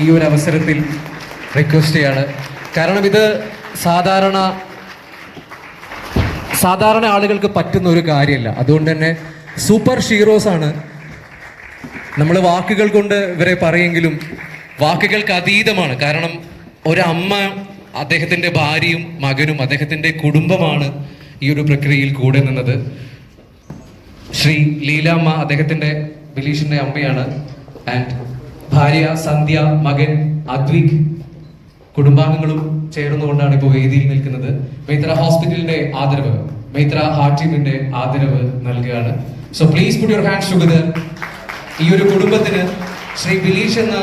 ഈ ഒരു അവസരത്തിൽ റിക്വസ്റ്റ് ചെയ്യാണ്. കാരണം ഇത് സാധാരണ സാധാരണ ആളുകൾക്ക് പറ്റുന്ന ഒരു കാര്യമല്ല. അതുകൊണ്ട് തന്നെ സൂപ്പർ ഹീറോസ് ആണ്. നമ്മൾ വാക്കുകൾ കൊണ്ട് ഇവരെ പറയെങ്കിലും വാക്കുകൾക്ക് അതീതമാണ്. കാരണം ഒരമ്മ അദ്ദേഹത്തിന്റെ ഭാര്യയും മകനും അദ്ദേഹത്തിന്റെ കുടുംബമാണ് ഈ ഒരു പ്രക്രിയയിൽ കൂടെ നിന്നത്. ശ്രീ ലീലാമ്മ അദ്ദേഹത്തിന്റെ ബിലീഷിന്റെ അമ്മയാണ്. ആൻഡ് ഭാര്യ സന്ധ്യ മകൻ അദ്വിക് കുടുംബാംഗങ്ങളും ചേർന്നുകൊണ്ടാണ് ഇപ്പോൾ വേദിയിൽ നിൽക്കുന്നത്. മൈത്ര ഹോസ്പിറ്റലിന്റെ ആദരവ് മൈത്ര ഹാർട്ട് ടീമിന്റെ ആദരവ് നൽകുകയാണ്. So please put your hands together ഈ ഒരു കുടുംബത്തിന് ശ്രീ ബിലീഷ് എന്ന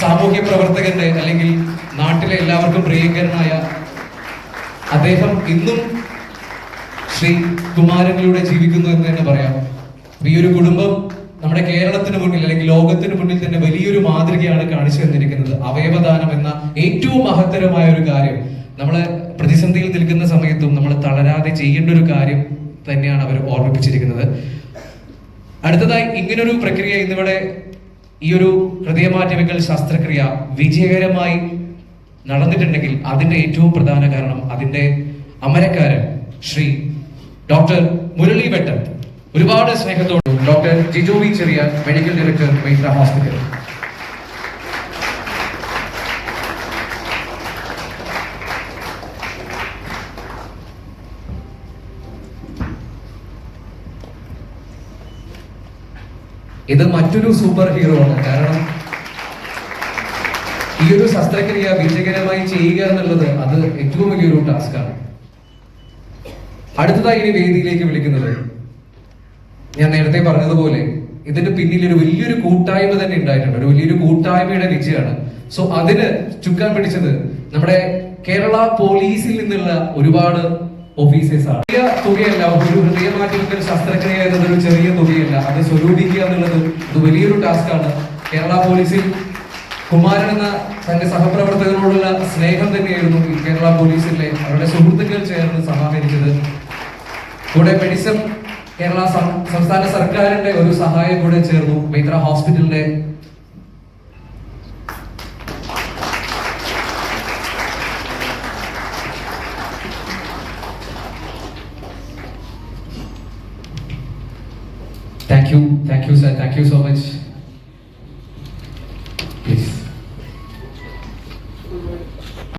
സാമൂഹ്യ പ്രവർത്തകന്റെ അല്ലെങ്കിൽ നാട്ടിലെ എല്ലാവർക്കും പ്രിയങ്കരനായ അദ്ദേഹം ഇന്നും ശ്രീ കുമാരനിലൂടെ ജീവിക്കുന്നു എന്ന് തന്നെ പറയാം. ഈ ഒരു കുടുംബം നമ്മുടെ കേരളത്തിന് മുന്നിൽ അല്ലെങ്കിൽ ലോകത്തിന് മുന്നിൽ തന്നെ വലിയൊരു മാതൃകയാണ് കാണിച്ചു തന്നിരിക്കുന്നത് അവയവദാനം എന്ന ഏറ്റവും മഹത്തരമായ ഒരു കാര്യം. നമ്മൾ പ്രതിസന്ധിയിൽ നിൽക്കുന്ന സമയത്തും നമ്മൾ തളരാതെ ചെയ്യേണ്ട ഒരു കാര്യം തന്നെയാണ് അവർ ഓർമ്മിപ്പിച്ചിരിക്കുന്നത്. അടുത്തതായി ഇങ്ങനൊരു പ്രക്രിയ ഇന്നിവിടെ ഈ ഒരു ഹൃദയമാറ്റവിക്കൽ ശസ്ത്രക്രിയ വിജയകരമായി നടന്നിട്ടുണ്ടെങ്കിൽ അതിന്റെ ഏറ്റവും പ്രധാന കാരണം അതിന്റെ അമരക്കാരൻ ശ്രീ ഡോക്ടർ മുരളി വെട്ടൻ ഒരുപാട് സ്നേഹത്തോടും ഡോക്ടർ ജിജോവി ചെറിയ മെഡിക്കൽ ഡയറക്ടർ മൈത്ര ഹോസ്പിറ്റൽ ഇത് മറ്റൊരു സൂപ്പർ ഹീറോ ആണ്. കാരണം ഈ ഒരു ശസ്ത്രക്രിയ വിജയകരമായി ചെയ്യുക എന്നുള്ളത് അത് ഏറ്റവും വലിയൊരു ടാസ്ക്കാണ് അടുത്തതായി ഇനി വേദിയിലേക്ക് വിളിക്കുന്നത് ഞാൻ നേരത്തെ പറഞ്ഞതുപോലെ ഇതിന്റെ പിന്നിൽ ഒരു വലിയൊരു കൂട്ടായ്മ തന്നെ ഉണ്ടായിട്ടുണ്ട്. ഒരു വലിയൊരു കൂട്ടായ്മയുടെ വിജയമാണ്. സോ അതിന് ചുക്കാൻ പിടിച്ചത് നമ്മുടെ കേരള പോലീസിൽ നിന്നുള്ള ഒരുപാട് ഓഫീസേഴ്സ് ആണ്. ചെറിയ തുകയല്ല ഒരു ഹൃദയമാറ്റത്തിൽ ശസ്ത്രക്രിയ എന്നത് ഒരു ചെറിയ തുകയല്ല. അത് സ്വരൂപിക്കുക എന്നുള്ളത് അത് വലിയൊരു ടാസ്ക്കാണ് കേരള പോലീസിൽ കുമാരൻ എന്ന തന്റെ സഹപ്രവർത്തകരോടുള്ള സ്നേഹം തന്നെയായിരുന്നു കേരള പോലീസിലെ അവരുടെ സുഹൃത്തുക്കൾ ചേർന്ന് സമാഹരിച്ചത്. കൂടെ മെഡിസം കേരള സംസ്ഥാന സർക്കാരിന്റെ ഒരു സഹായം കൂടെ ചേർന്നു മൈത്ര ഹോസ്പിറ്റലിന്റെ thank you thank you sir thank you so much